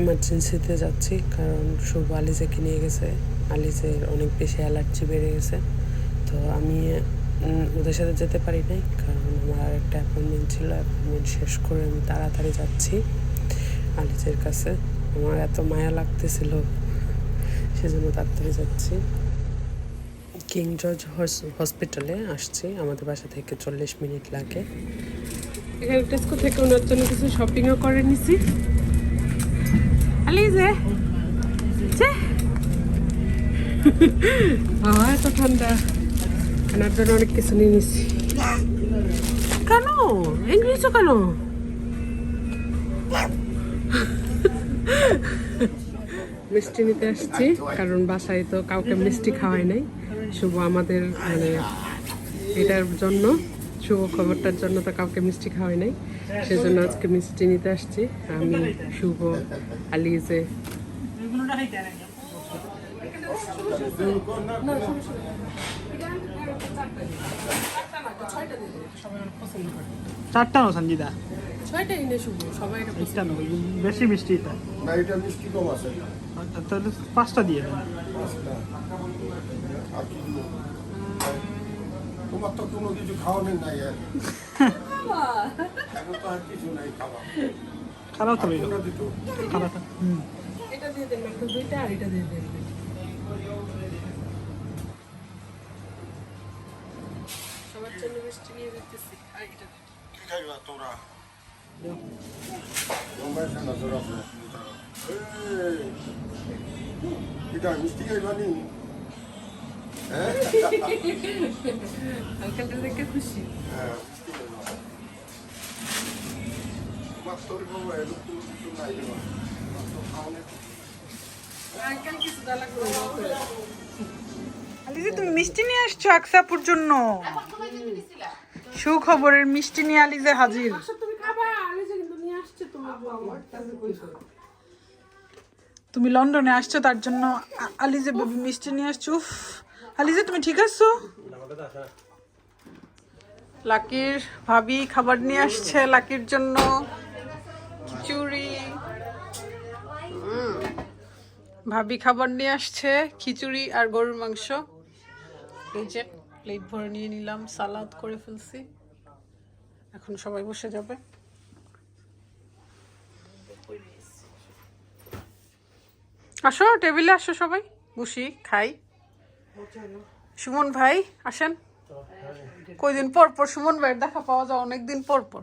ইমার্জেন্সিতে যাচ্ছি, কারণ শুভ আলিজাকে নিয়ে গেছে। আলিজের অনেক বেশি অ্যালার্জি বেড়ে গেছে। তো আমি ওদের সাথে যেতে পারি নাই, কারণ আমার একটা অ্যাপয়েন্টমেন্ট ছিল অ্যাপয়েন্টমেন্ট শেষ করে আমি তাড়াতাড়ি যাচ্ছি আলিজের কাছে। আমার এত মায়া লাগতেছিল, সেজন্য তাড়াতাড়ি যাচ্ছি। কিং জর্জ হসপিটালে আসছি, আমাদের বাসা থেকে চল্লিশ মিনিট লাগে। এখানে টেস্কো থেকে ওনার জন্য কিছু শপিংও করে নিছি। চে বাবা এত ঠান্ডা। ওনার জন্য অনেক কিছু নিয়ে কেন? ইংলিশও কেন? মিষ্টি নিতে আসছি কারণ বাসায় তো কাউকে মিষ্টি খাওয়াই নাই। শুভ আমাদের মানে এটার জন্য। শুভ খবরটার জন্য তো কাউকে মিষ্টি খাওয়াই নাই। সেজন্য আজকে মিষ্টি নিতে আসছি। আমি শুভ আলিজে। চারটা নো সঞ্জিদা বেশি মিষ্টি এটা। না এটা মিষ্টি কম আছে। আচ্ছা, তাহলে পাঁচটা দিয়ে দেন। পাঁচটা। আর কি দিব? তোমার তো কোনো কিছু খাওয়ানোর নাই আর। এখন তো আর কিছু নাই খাওয়া। খারাপ তো দিত। হুম। এটা দিয়ে দেন একটু দুইটা আর এটা দিয়ে দেন সবার জন্য মিষ্টি নিয়ে যেতেছি আর এটা। কি খাইবা তোরা এটা মিষ্টি খাইবা নি? আঙ্কেলটা দেখে খুশি। হ্যাঁ, তুমি মিষ্টি নিয়ে আসছো আকসাপুর জন্য। সুখবরের মিষ্টি নিয়ে আলিজে হাজির। আচ্ছা, তুমি খাবা আলিজে কিন্তু নিয়ে আসছে তোমার তুমি লন্ডনে আসছো তার জন্য আলিজে বেবি মিষ্টি নিয়ে আসছো আলিজে তুমি ঠিক আছো? লাকির ভাবি খাবার নিয়ে আসছে লাকির জন্য। খিচুড়ি। ভাবি খাবার নিয়ে আসছে, খিচুড়ি আর গরুর মাংস। এই যে প্লেট ভরে নিয়ে নিলাম, সালাদ করে ফেলছি। এখন সবাই বসে যাবে। আসো, টেবিলে আসো সবাই। বসি, খাই। সুমন ভাই আসেন। কয়দিন পর পর সুমন ভাইয়ের দেখা পাওয়া যায় অনেক দিন পর পর।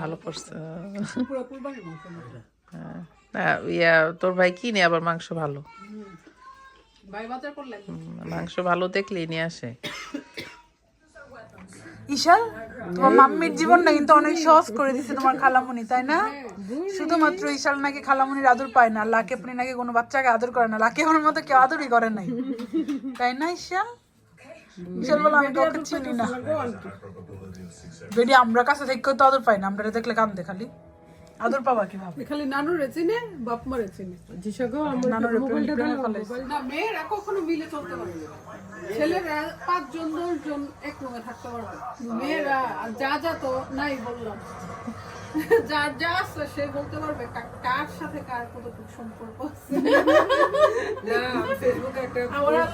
ভালো হ্যাঁ, ইয়া তোর ভাই কিনে আবার মাংস ভালো। মাংস ভালো দেখলেই নিয়ে আসে। ঈশান তোমার মাম্মির জীবনটা কিন্তু অনেক সহজ করে দিছে তোমার খালামুনি তাই না শুধুমাত্র ঈশাল নাকি খালামুনির আদর পায় না লাকে আপনি নাকি কোনো বাচ্চাকে আদর করে না লাকে আমার মতো কেউ আদরই করে নাই তাই না ঈশাল ঈশাল বলে আমি কাউকে চিনি না আমরা কাছে থেকে তো আদর পাই না আমরা দেখলে কান্দে খালি আদর পাবা কীভাবে? খালি নানু চিনে বাপ মারে চিনে। জিসাগো আমার নানুরে মোবাইলটা না মেয়েরা কখনো মিলে চলতে পারে ছেলেরা পাঁচজন দশজন এক রুমে থাকতে পারবে মেয়েরা যা যা তো নাই বললাম। যার যা আছে সে বলতে পারবে কার সাথে কার কতটুকু সম্পর্ক আছে।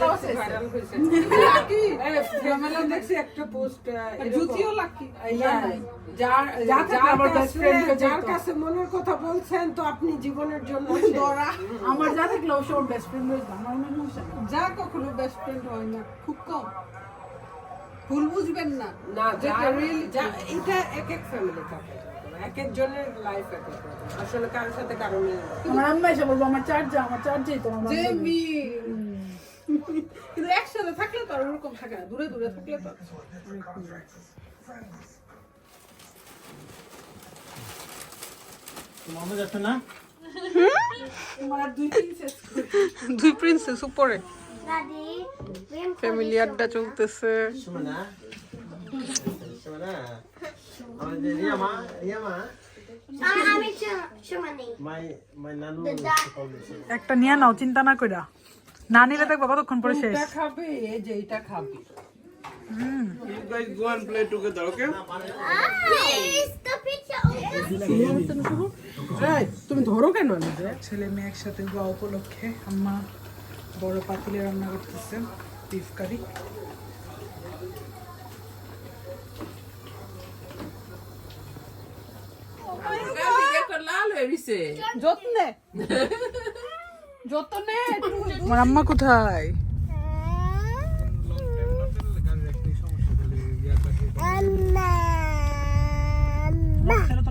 কাছে- যার মনের কথা বলছেন তো আপনি জীবনের জন্য দরা আমার যা দেখলে অবশ্য বেস্ট ফ্রেন্ড হয়েছে আমার মনে হচ্ছে যা কখনো বেস্ট ফ্রেন্ড হয় না খুব কম। ভুল বুঝবেন না। না যেটা এটা এক এক ফ্যামিলি থাকে। এক একজনের লাইফ এক আসলে কারোর সাথে কারও মিল আমার আম্মা এসে বলব আমার চার্জে আমার চার্জেই তোমার যে কিন্তু একসাথে থাকলে তো আর ওরকম থাকে না দূরে দূরে থাকলে তো মামা যাচ্ছে না? দুই প্রিন্সেস উপরে। ফ্যামিলি আড্ডা চলতেছে। একটা নিয়ে নাও চিন্তা না কইরা। না নিলে দেখব কতক্ষণ পরে শেষ। খাবে এই যে এটা খাবে। তুমি ধরো কেন ছেলে মেয়ে একসাথে উপলক্ষে আম্মা বড় পাতিলে রান্না করতেছে বিফ কারি গেছে যত্নে। যত্নে আমার আম্মা কোথায়? তেরো